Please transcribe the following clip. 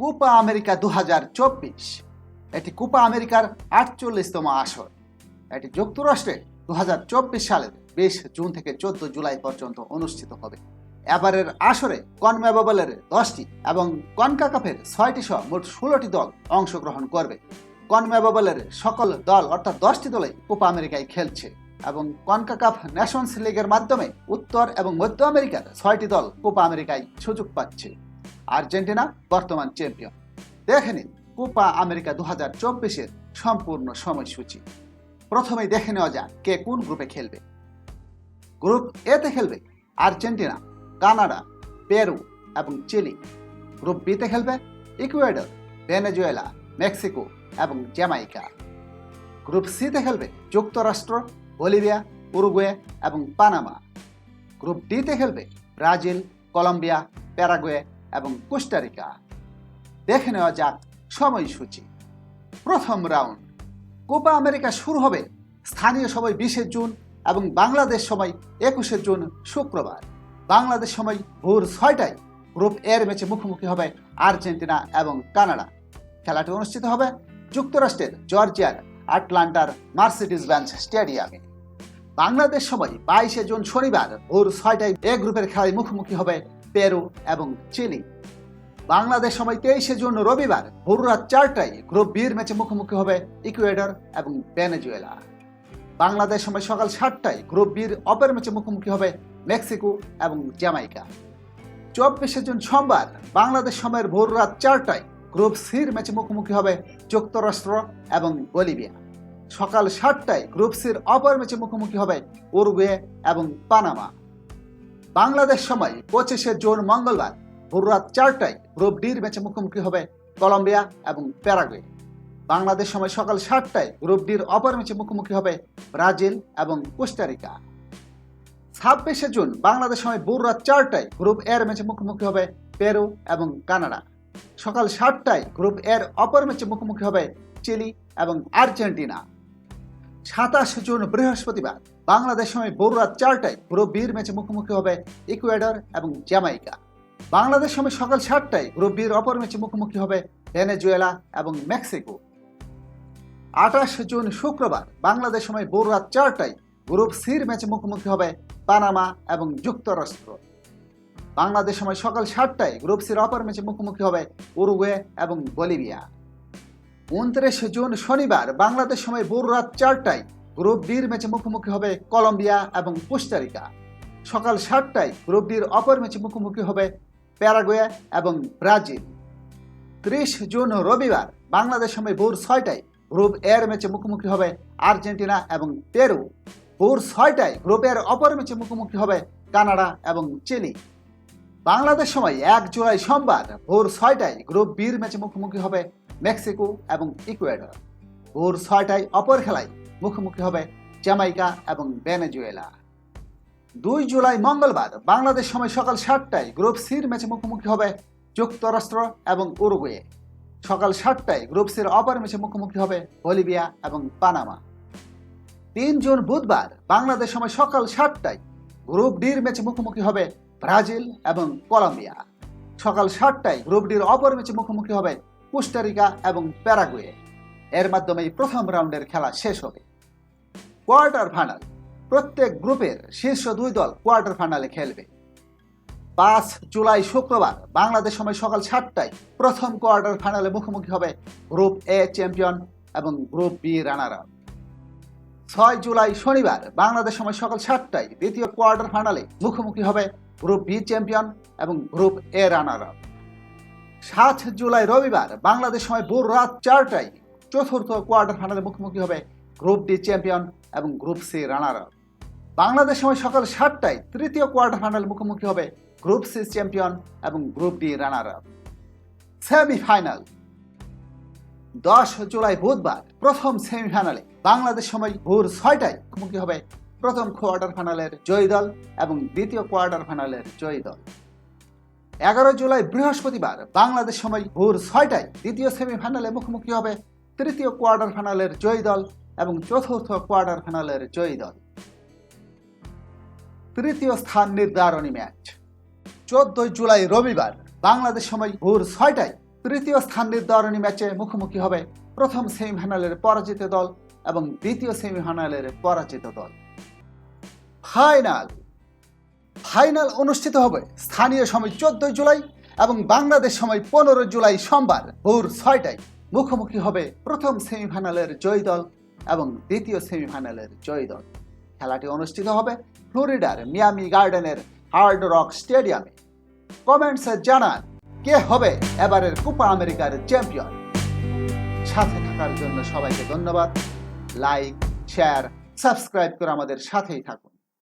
Copa America দু হাজার চব্বিশ। এটি কোপা আমেরিকার আটচল্লিশতম আসর। এটি যুক্তরাষ্ট্রে দু সালের বিশ জুন থেকে চোদ্দ জুলাই পর্যন্ত অনুষ্ঠিত হবে। এবারের আসরে কনমেবাবলের দশটি এবং কনকাকাফের ছয়টি সহ মোট ষোলোটি দল অংশগ্রহণ করবে। কনমেবলের সকল দল, অর্থাৎ দশটি দলই কোপা আমেরিকায় খেলছে এবং কনকাকাফ ন্যাশনস লিগের মাধ্যমে উত্তর এবং মধ্য আমেরিকার ছয়টি দল কোপা আমেরিকায় সুযোগ পাচ্ছে। আর্জেন্টিনা বর্তমান চ্যাম্পিয়ন দেখে নিন, কোপা আমেরিকা দু হাজার চব্বিশের সম্পূর্ণ সময়সূচি। প্রথমেই দেখে নেওয়া যাক কে কোন গ্রুপে খেলবে। গ্রুপ এতে খেলবে আর্জেন্টিনা, কানাডা, পেরু এবং চিলি। গ্রুপ বিতে খেলবে ইকুয়েডর, ভেনেজুয়েলা, মেক্সিকো এবং জ্যামাইকা। গ্রুপ সিতে খেলবে যুক্তরাষ্ট্র, বলিভিয়া, উরুগুয়ে এবং পানামা। গ্রুপ ডিতে খেলবে ব্রাজিল, কলম্বিয়া, প্যারাগুয়ে এবং কোস্টারিকা। দেখে নেওয়া যাক সময়সূচি। প্রথম রাউন্ড। কোপা আমেরিকা শুরু হবে স্থানীয় সময় বিশে জুন এবং বাংলাদেশ সময় একুশে জুন শুক্রবার। বাংলাদেশ সময় ভোর ছয়টায় গ্রুপ এর ম্যাচে মুখোমুখি হবে আর্জেন্টিনা এবং কানাডা। খেলাটি অনুষ্ঠিত হবে যুক্তরাষ্ট্রের জর্জিয়ার আটলান্টার মার্সিডিজ বেঞ্চ স্টেডিয়ামে। বাংলাদেশ সময় বাইশে জুন শনিবার ভোর ছয়টায় এ গ্রুপের খেলায় মুখোমুখি হবে পেরু এবং চিলি। বাংলাদেশ সময় তেইশে জুন রবিবার ভোর রাত চারটায় গ্রুপ বির ম্যাচে মুখোমুখি হবে ইকুয়েডর এবং ভেনেজুয়েলা। বাংলাদেশ সময় সকাল সাতটায় গ্রুপ বির অপের ম্যাচে মুখোমুখি হবে মেক্সিকো এবং জ্যামাইকা। চব্বিশে জুন সোমবার বাংলাদেশ সময়ের ভোর রাত চারটায় গ্রুপ সির ম্যাচে মুখোমুখি হবে যুক্তরাষ্ট্র এবং বলিভিয়া। সকাল সাতটায় গ্রুপ সির অপর ম্যাচে মুখোমুখি হবে উরুগুয়ে এবং পানামা। বাংলাদেশ সময় পঁচিশে জুন মঙ্গলবার, ভোর রাত চারটায় গ্রুপ ডির ম্যাচে মুখোমুখি হবে কলম্বিয়া এবং প্যারাগুয়ে। বাংলাদেশ সময় সকাল সাতটায় গ্রুপ ডির অপর ম্যাচে মুখোমুখি হবে ব্রাজিল এবং কোস্টারিকা ছাব্বিশে জুন বাংলাদেশ সময় ভোর রাত চারটায় গ্রুপ এর ম্যাচে মুখোমুখি হবে পেরু এবং কানাডা। সকাল সাতটায় গ্রুপ এর অপর ম্যাচে মুখোমুখি হবে চিলি এবং আর্জেন্টিনা। সাতাশ জুন বৃহস্পতিবার বাংলাদেশ সময় ভোর রাত চারটায় গ্রুপ বির ম্যাচে মুখোমুখি হবে ইকুয়েডর এবং জ্যামাইকা। বাংলাদেশ সময় সকাল সাতটায় গ্রুপ বির অপর ম্যাচে মুখোমুখি হবে ভেনেজুয়েলা এবং মেক্সিকো। আঠাশ জুন শুক্রবার বাংলাদেশ সময় ভোর চারটায় গ্রুপ সির ম্যাচে মুখোমুখি হবে পানামা এবং যুক্তরাষ্ট্র। বাংলাদেশ সময় সকাল সাতটায় গ্রুপ সির অপর ম্যাচে মুখোমুখি হবে উরুগুয়ে এবং বলিভিয়া। উনত্রিশ জুন শনিবার বাংলাদেশ সময় ভোর রাত চারটায় গ্রুপ ডির ম্যাচে মুখোমুখি হবে কলম্বিয়া এবং কোস্টারিকা সকাল সাতটায় গ্রুপ ডির অপর ম্যাচে মুখোমুখি হবে প্যারাগুয়ে এবং ব্রাজিল। ত্রিশ জুন রবিবার বাংলাদেশ সময় ভোর ছয়টায় গ্রুপ এর ম্যাচে মুখোমুখি হবে আর্জেন্টিনা এবং পেরু। ভোর ছয়টায় গ্রুপের অপর ম্যাচে মুখোমুখি হবে কানাডা এবং চিলি। বাংলাদেশ সময় এক জুলাই সোমবার ভোর ছয়টায় গ্রুপ বির ম্যাচে মুখোমুখি হবে মেক্সিকো এবং ইকুয়েডর। ভোর ছয়টায় অপর খেলায় মুখোমুখি হবে জ্যামাইকা এবং ভেনেজুয়েলা। দুই জুলাই মঙ্গলবার, বাংলাদেশ সময় সকাল সাতটায় গ্রুপ সির ম্যাচে মুখোমুখি হবে যুক্তরাষ্ট্র এবং উরুগুয়ে। সকাল সাতটায় গ্রুপ সির অপর ম্যাচে মুখোমুখি হবে বলিভিয়া এবং পানামা। তিন জুন বুধবার, বাংলাদেশ সময় সকাল সাতটায় গ্রুপ ডির ম্যাচে মুখোমুখি হবে ব্রাজিল এবং কলম্বিয়া। সকাল সাতটায় গ্রুপ ডির অপর ম্যাচে মুখোমুখি হবে কোস্টারিকা এবং প্যারাগুয়ে। এর মাধ্যমেই প্রথম রাউন্ডের খেলা শেষ হবে। Quarter final. প্রত্যেক গ্রুপের শীর্ষ দুই দল কোয়ার্টার ফাইনালে খেলবে। পাঁচ জুলাই শুক্রবার, বাংলাদেশ সময় সকাল সাতটায় প্রথম কোয়ার্টার ফাইনালে মুখোমুখি হবে গ্রুপ এ চ্যাম্পিয়ন এবং গ্রুপ বি রানার আপ ছয় জুলাই শনিবার, বাংলাদেশ সময় সকাল সাতটায় দ্বিতীয় কোয়ার্টার ফাইনালে মুখোমুখি হবে গ্রুপ বি চ্যাম্পিয়ন এবং গ্রুপ এ রানার আপ সাত জুলাই রবিবার বাংলাদেশ সময় ভোর রাত চারটায় চতুর্থ কোয়ার্টার ফাইনালে মুখোমুখি হবে গ্রুপ ডি চ্যাম্পিয়ন এবং group C runner up Bangladesh সময় সকাল সাতটায় তৃতীয় কোয়ার্টার ফাইনাল মুখোমুখি হবে গ্রুপ সি চ্যাম্পিয়ন এবং group D runner up semifinal. দশ জুলাই বুধবার প্রথম সেমিফাইনালে বাংলাদেশ সময় ভোর ছয়টায় মুখোমুখি হবে প্রথম কোয়ার্টার ফাইনালের জয়ী দল এবং দ্বিতীয় কোয়ার্টার ফাইনালের জয়ী দল। এগারো জুলাই বৃহস্পতিবার বাংলাদেশ সময় ভোর ছয়টায় দ্বিতীয় সেমিফাইনালে মুখোমুখি হবে তৃতীয় কোয়ার্টার ফাইনালের জয়ী দল এবং চতুর্থ কোয়ার্টার ফাইনালের জয়ী দল। তৃতীয় স্থান নির্ধারণী ম্যাচ। চোদ্দই জুলাই রবিবার বাংলাদেশ সময় ভোর ছয়টায় তৃতীয় স্থান নির্ধারণী ম্যাচে মুখোমুখি হবে প্রথম সেমিফাইনালের পরাজিত দল এবং দ্বিতীয় সেমিফাইনালের পরাজিত দল। ফাইনাল। ফাইনাল অনুষ্ঠিত হবে স্থানীয় সময় চোদ্দই জুলাই এবং বাংলাদেশ সময় পনেরো জুলাই সোমবার ভোর ছয়টায়। মুখোমুখি হবে প্রথম সেমিফাইনালের জয়ী দল এবং দ্বিতীয় সেমিফাইনালের জয়ী দল। খেলাটি অনুষ্ঠিত হবে ফ্লোরিডার মিয়ামি গার্ডেনের হার্ড রক স্টেডিয়ামে। কমেন্টসে জানান, কে হবে এবারের কোপা আমেরিকার চ্যাম্পিয়ন? সাথে থাকার জন্য সবাইকে ধন্যবাদ। লাইক, শেয়ার, সাবস্ক্রাইব করে আমাদের সাথেই থাকুন।